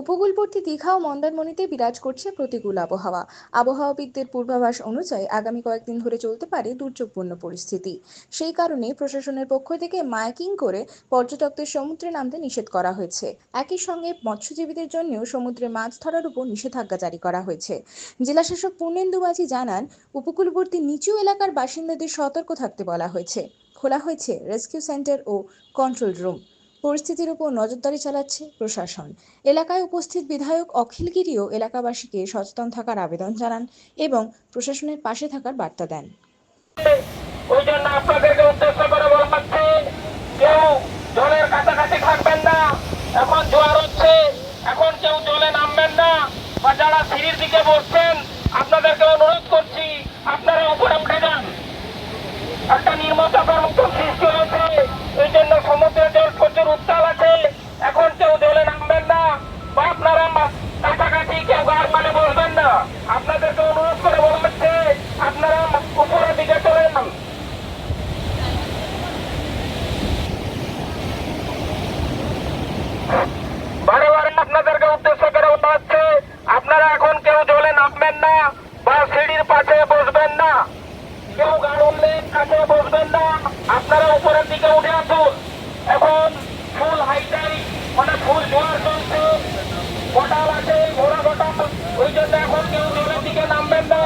উপকূলবর্তী দীঘা ও মন্দারমণিতে বিরাজ করছে প্রতিকূল আবহাওয়া। আবহাওয়াবিদদের পূর্বাভাস অনুযায়ী আগামী কয়েকদিন ধরে চলতে পারে দুর্যোগপূর্ণ পরিস্থিতি। সেই কারণে প্রশাসনের পক্ষ থেকে মাইকিং করে পর্যটকদের সমুদ্রে নামতে নিষেধ করা হয়েছে। একই সঙ্গে মৎস্যজীবীদের জন্যও সমুদ্রে মাছ ধরার উপর নিষেধাজ্ঞা জারি করা হয়েছে। জেলাশাসক পূর্ণেন্দু মাঝি জানান, উপকূলবর্তী নিচু এলাকার বাসিন্দাদের সতর্ক থাকতে বলা হয়েছে। খোলা হয়েছে রেস্কিউ সেন্টার ও কন্ট্রোল রুম। পরিস্থিতির উপর নজরদারি চালাচ্ছে প্রশাসন। এলাকায় উপস্থিত বিধায়ক অখিল গিরিও এলাকাবাসীকে সচেতন থাকার আবেদন জানান এবং প্রশাসনের পাশে থাকার বার্তা দেন। ওই জন্য আপনাদেরকে কেউ জলের কাছাকাছি থাকবেন না। এখন জোয়ার হচ্ছে, এখন কেউ নামবেন না। যারা দিকে অনুরোধ করছি, আপনারা উপরে উঠে যান। একটা নির্মতাপের মতো সৃষ্টি হয়েছে এই জন্য সমুদ্রের জল প্রচুর উত্তাল আছে এখন কেউ জলে নামবেন না বা আপনারা কাছাকাছি কেউ গাছ মানে বসবেন না আপনাদেরকে অনুরোধ করে বলা হচ্ছে আপনারা উপরের দিকে চলে যান বারে বারে আপনাদেরকে উদ্দেশ্য করে বলা হচ্ছে আপনারা এখন কেউ জলে নামবেন না বা পাশে বসবেন না? কেউ গাড়লের কাছে বসবেন না? আপনারা উপরের দিকে উঠে আসুন। এখন ফুল হাইটাই মানে ফুল জোয়ার চলছে। কটাল আছে ঘোড়া কটাল ওই জন্য এখন কেউ জলের দিকে নামবেন না।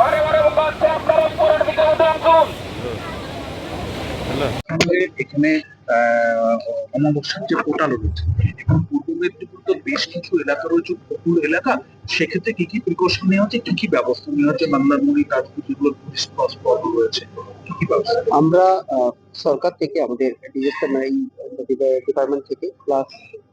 বারে বারে বলা আপনারা উপরের দিকে উঠে আসুন। এখানে অমাবস্যার যে পোর্টাল রয়েছে, এখন পূর্ব মেদিনীপুর তো বেশ কিছু এলাকা রয়েছে উপকূল এলাকা। সেক্ষেত্রে কি কি প্রিকশন নেওয়া হচ্ছে কি কি ব্যবস্থা নেওয়া হচ্ছে মন্দারমণি তাজপুর যেগুলো টুরিস্ট রয়েছে আমরা সরকার থেকে আমাদের ডিপার্টমেন্ট থেকে প্লাস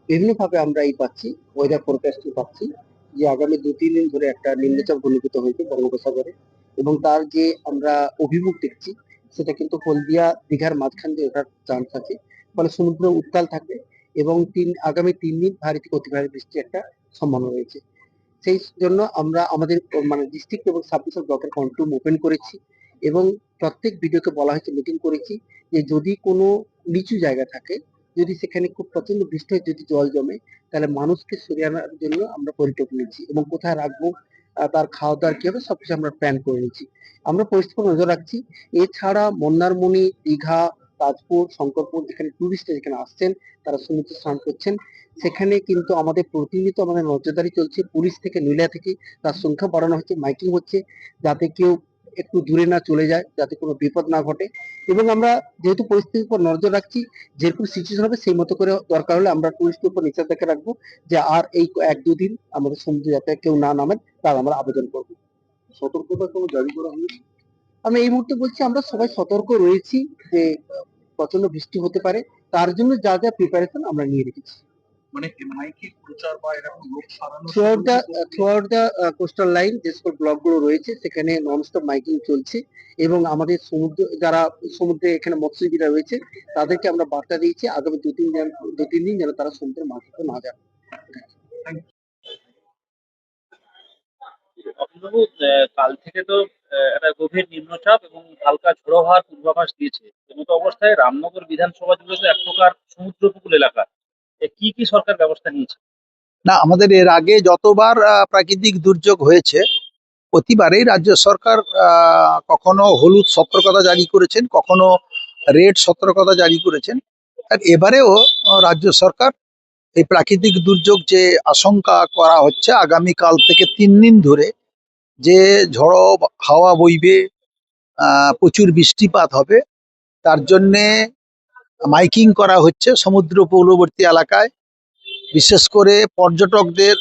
বিভিন্ন ভাবে আমরা এই পাচ্ছি ওয়েদার ফোরকাস্ট পাচ্ছি, যে আগামী দু তিন দিন ধরে একটা নিম্নচাপ ঘনীভূত হয়েছে বঙ্গোপসাগরে। এবং তার যে আমরা অভিমুখ দেখছি, সেটা কিন্তু হলদিয়া দীঘার মাঝখান দিয়ে ওঠার চান্স আছে। ফলে সমুদ্র উত্তাল থাকবে এবং তিন, আগামী তিন দিন ভারী থেকে অতি ভারী বৃষ্টির একটা সম্ভাবনা রয়েছে। সেই জন্য আমরা আমাদের মানে ডিস্ট্রিক্ট এবং সাব ডিভিশন ব্লকের কন্ট্রোল ওপেন করেছি এবং প্রত্যেক ভিডিওকে বলা হয়েছে মিটিং করেছি যে যদি কোনো নিচু জায়গা থাকে, যদি সেখানে খুব প্রচণ্ড বৃষ্টি হয়, যদি জল জমে, তাহলে মানুষকে সরিয়ে আনার জন্য আমরা পরিকল্পনা নিচ্ছি এবং কোথায় রাখব তার খাওয়া দাওয়ার কি হবে সবকিছু আমরা প্ল্যান করে নিচ্ছি আমরা পরিস্থিতি নজর রাখছি। এছাড়া মন্দারমণি, দীঘা তাজপুর, শঙ্করপুর যেখানে টুরিস্ট যেখানে আসছেন, তারা সমুদ্রে স্নান করছেন। সেখানে কিন্তু আমাদের প্রতিনিয়ত আমাদের নজরদারি চলছে। পুলিশ থেকে নীলা থেকে তার সংখ্যা বাড়ানো হচ্ছে, মাইকিং হচ্ছে, যাতে কেউ একটু দূরে না চলে যায়, যাতে কোনো বিপদ না ঘটে। এবং আমরা যেহেতু পরিস্থিতির উপর নজর রাখছি, যেরকম সিচুয়েশন হবে, সেই মতো করে দরকার হলে আমরা টুরিস্টের উপর নিষেধাজ্ঞা রাখব, যে আর এই এক দুদিন আমাদের সমুদ্রে যাতে কেউ না নামেন, তার আমরা আবেদন করব। সতর্কতা কোনো জারি করা হয়েছে আমি এই মুহূর্তে বলছি, আমরা সবাই সতর্ক রয়েছি যে প্রচণ্ড বৃষ্টি হতে পারে তার জন্য যা যা প্রিপারেশন আমরা নিয়ে রেখেছি। মানে মাইকে প্রচার বা এরকম লোক সারানো throughout the throughout the coastal line যে সকল ব্লকগুলো রয়েছে সেখানে ননস্টপ মাইকিং চলছে এবং আমাদের সমুদ্র যারা সমুদ্রে এখানে মৎস্যজীবীরা রয়েছে তাদেরকে আমরা বার্তা দিয়েছি আগামী দু তিন দিন দু তিন দিন যেন তারা সমুদ্রে মাছ ধরতে না যায় অভিনব কাল থেকে তো একটা গভীর নিম্নচাপ এবং হালকা ঝোড়ো হওয়ার পূর্বাভাস দিয়েছে। এমতো অবস্থায় রামনগর বিধানসভা জুড়ে এক প্রকার সমুদ্র উপকূল এলাকা কি কি সরকার ব্যবস্থা নিয়েছে? না, আমাদের এর আগে যতবার প্রাকৃতিক দুর্যোগ হয়েছে, প্রতিবারেই রাজ্য সরকার কখনো হলুদ সতর্কতা জারি করেছেন, কখনো রেড সতর্কতা জারি করেছেন। আর এবারেও রাজ্য সরকার এই প্রাকৃতিক দুর্যোগ যে আশঙ্কা করা হচ্ছে, আগামীকাল থেকে তিন দিন ধরে যে ঝড়ো হাওয়া বইবে প্রচুর বৃষ্টিপাত হবে, তার জন্যে মাইকিং করা হচ্ছে সমুদ্র উপকূলবর্তী এলাকায়। বিশেষ করে পর্যটকদের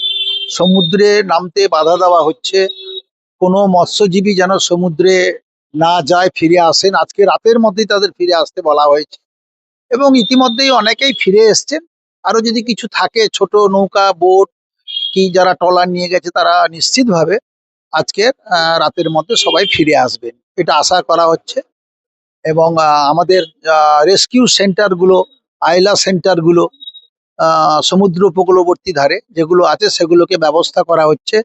সমুদ্রে নামতে বাধা দেওয়া হচ্ছে। কোনো মৎস্যজীবী যেন সমুদ্রে না যায়, ফিরে আসেন। আজকে রাতের মধ্যেই তাদের ফিরে আসতে বলা হয়েছে। এবং ইতিমধ্যেই অনেকেই ফিরে এসছেন। আরও যদি কিছু থাকে, ছোট নৌকা, বোট, কি যারা ট্রলার নিয়ে গেছে, তারা নিশ্চিতভাবে আজকে রাতের মধ্যে সবাই ফিরে আসবেন এটা আশা করা হচ্ছে। এবং আমাদের রেস্কিউ সেন্টারগুলো আইলা সেন্টারগুলো সমুদ্র উপকূলবর্তী ধারে যেগুলো আছে সেগুলোকে ব্যবস্থা করা হচ্ছে।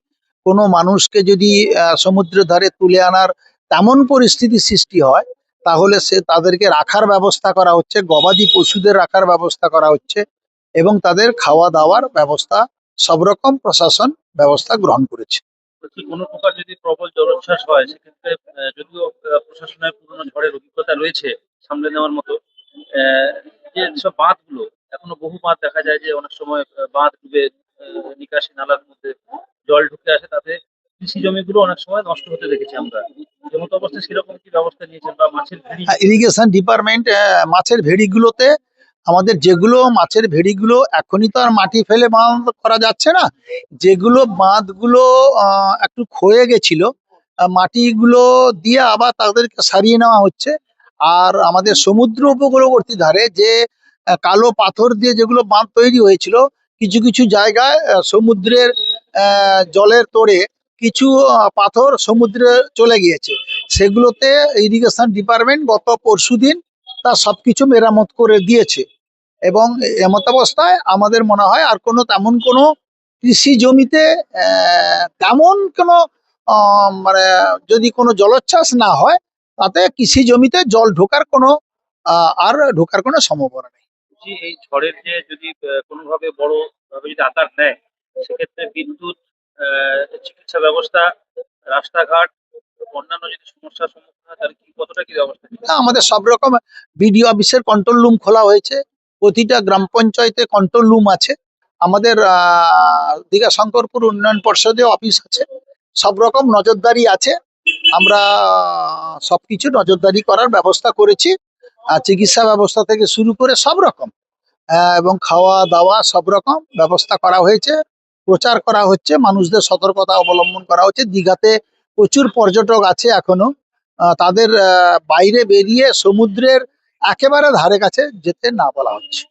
কোনো মানুষকে যদি আহ, সমুদ্রের ধারে তুলে আনার তেমন পরিস্থিতি সৃষ্টি হয় তাহলে সে তাদেরকে রাখার ব্যবস্থা করা হচ্ছে গবাদি পশুদের রাখার ব্যবস্থা করা হচ্ছে এবং তাদের খাওয়া দাওয়ার ব্যবস্থা সব রকম প্রশাসন ব্যবস্থা গ্রহণ করেছে। কোনো প্রকার যদি প্রবল জলোচ্ছ্বাস হয়, সেক্ষেত্রে যদিও প্রশাসনের পুরনো ঝড়ের অভিজ্ঞতা রয়েছে সামলে নেওয়ার মতো যে সব বাঁধগুলো, এখনও বহু বাঁধ দেখা যায় যে অনেক সময় বাঁধ ডুবে নিকাশি নালার মধ্যে জল ঢুকে আসে তাতে, কৃষি জমিগুলো অনেক সময় নষ্ট হতে দেখেছি আমরা। যেমন অবস্থায় সেরকম কি ব্যবস্থা নিয়েছেন বা মাছের ভেড়ি? ইরিগেশন ডিপার্টমেন্ট মাছের ভেড়িগুলোতে আমাদের যেগুলো মাছের ভেড়িগুলো এখনই তো আর মাটি ফেলে বাঁধ করা যাচ্ছে না, যেগুলো বাঁধগুলো একটু ক্ষয়ে গেছিল মাটিগুলো দিয়ে আবার তাদেরকে সারিয়ে নেওয়া হচ্ছে। আর আমাদের সমুদ্র উপকূলবর্তী ধারে যে কালো পাথর দিয়ে যেগুলো বাঁধ তৈরি হয়েছিল, কিছু কিছু জায়গায় সমুদ্রের জলের তোড়ে কিছু পাথর সমুদ্রে চলে গিয়েছে। সেগুলোতে ইরিগেশন ডিপার্টমেন্ট গত পরশু পরশুদিন তার সবকিছু মেরামত করে দিয়েছে। এবং এমতাবস্থায় আমাদের মনে হয় আর কোনো তেমন কোনো কৃষি জমিতে তেমন কোনো মানে যদি কোনো জলোচ্ছ্বাস না হয় তাতে কৃষি জমিতে জল ঢোকার কোনো আহ, আর ঢোকার কোনো সম্ভাবনা নেই এই ঝড়ের যে যদি কোনোভাবে বড় ভাবে যদি আকার নেয় সেক্ষেত্রে বিদ্যুৎ চিকিৎসা ব্যবস্থা রাস্তাঘাট অন্যান্য যদি সমস্যার সম্মুখীন হয় তাহলে কি কতটা কি ব্যবস্থা নিচ্ছে? আমাদের সব রকম বিডিও অফিসের কন্ট্রোল রুম খোলা হয়েছে প্রতিটা গ্রাম পঞ্চায়েতে কন্ট্রোল রুম আছে। আমাদের দীঘা শঙ্করপুর উন্নয়ন পর্ষদে অফিস আছে। সব রকম নজরদারি আছে। আমরা সবকিছু নজরদারি করার ব্যবস্থা করেছি। চিকিৎসা ব্যবস্থা থেকে শুরু করে সব রকম এবং খাওয়া দাওয়া সব রকম ব্যবস্থা করা হয়েছে। প্রচার করা হচ্ছে, মানুষদের সতর্কতা অবলম্বন করা হচ্ছে। দীঘাতে প্রচুর পর্যটক আছে এখনও। তাদের বাইরে বেরিয়ে সমুদ্রের একেবারে ধারে কাছে যেতে না বলা হচ্ছে।